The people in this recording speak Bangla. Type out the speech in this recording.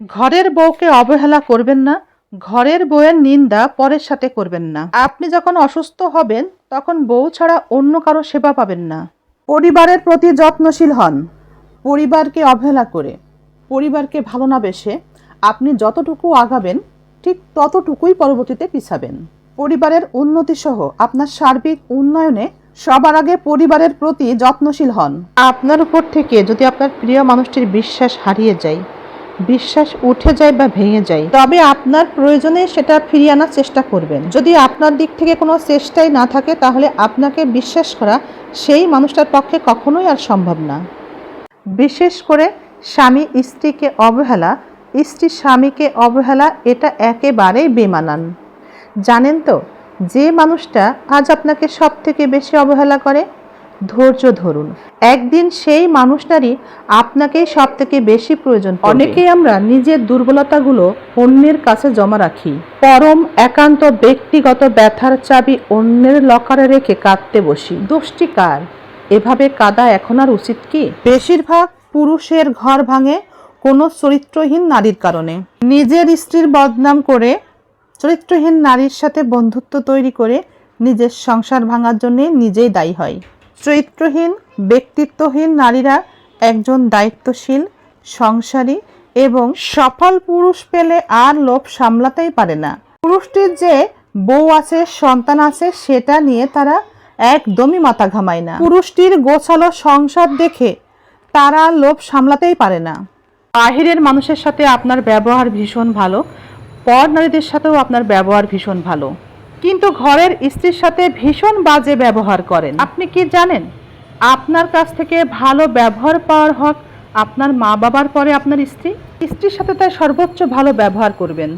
ঘরের বউকে অবহেলা করবেন না, ঘরের বউয়ের নিন্দা পরের সাথে করবেন না। আপনি যখন অসুস্থ হবেন, তখন বউ ছাড়া অন্য কারও সেবা পাবেন না। পরিবারের প্রতি যত্নশীল হন। পরিবারকে অবহেলা করে, পরিবারকে ভালো না বেসে আপনি যতটুকু আগাবেন, ঠিক ততটুকুই পরবর্তীতে পিছাবেন। পরিবারের উন্নতি সহ আপনার সার্বিক উন্নয়নে সবার আগে পরিবারের প্রতি যত্নশীল হন। আপনার উপর থেকে যদি আপনার প্রিয় মানুষটির বিশ্বাস হারিয়ে যায় বিশ্বাস উঠে যায় বা ভেঙে যায়, তবে আপনার প্রয়োজনে সেটা ফিরিয়ে আনার চেষ্টা করবেন। যদি আপনার দিক থেকে কোনো চেষ্টাই না থাকে, তাহলে আপনাকে বিশ্বাস করা সেই মানুষটার পক্ষে কখনোই আর সম্ভব না। বিশেষ করে স্বামী স্ত্রীকে অবহেলা, স্ত্রী স্বামীকে অবহেলা, এটা একেবারেই বেমানান। জানেন তো, যে মানুষটা আজ আপনাকে সব থেকে বেশি অবহেলা করে ধৈর্য ধরুন। একদিন সেই মানুষটারই আপনাকেই সব থেকে বেশি প্রয়োজন অনেকেই আমরা নিজের দুর্বলতাগুলো অন্যের কাছে জমা রাখি। পরম, একান্ত, ব্যক্তিগত ব্যথার চাবি অন্যের লকারে রেখে কাঁদতে বসি। দোষটি কার? এভাবে কাদা এখন আর উচিত কি? বেশিরভাগ পুরুষের ঘর ভাঙে কোনো চরিত্রহীন নারীর কারণে। নিজের স্ত্রীর বদনাম করে চরিত্রহীন নারীর সাথে বন্ধুত্ব তৈরি করে নিজের সংসার ভাঙার জন্য নিজেই দায়ী হয়। চরিত্রহীন, ব্যক্তিত্বহীন নারীরা একজন দায়িত্বশীল, সংসারী এবং সফল পুরুষ পেলে আর লোভ সামলাতেই পারে না। পুরুষটির যে বউ আছে, সন্তান আছে, সেটা নিয়ে তারা একদমই মাথা ঘামায় না। পুরুষটির গোছালো সংসার দেখে তারা লোভ সামলাতেই পারে না। বাহিরের মানুষের সাথে আপনার ব্যবহার ভীষণ ভালো, পর নারীদের সাথেও আপনার ব্যবহার ভীষণ ভালো। কিন্তু ঘরের স্ত্রীর সাথে ভীষণ বাজে ব্যবহার করেন। আপনি কি জানেন? আপনার কাছ থেকে ভালো ব্যবহার পাওয়ার হক আপনার মা বাবার পরে আপনার স্ত্রী? স্ত্রীর সাথে তাই সর্বোচ্চ ভালো ব্যবহার করবেন।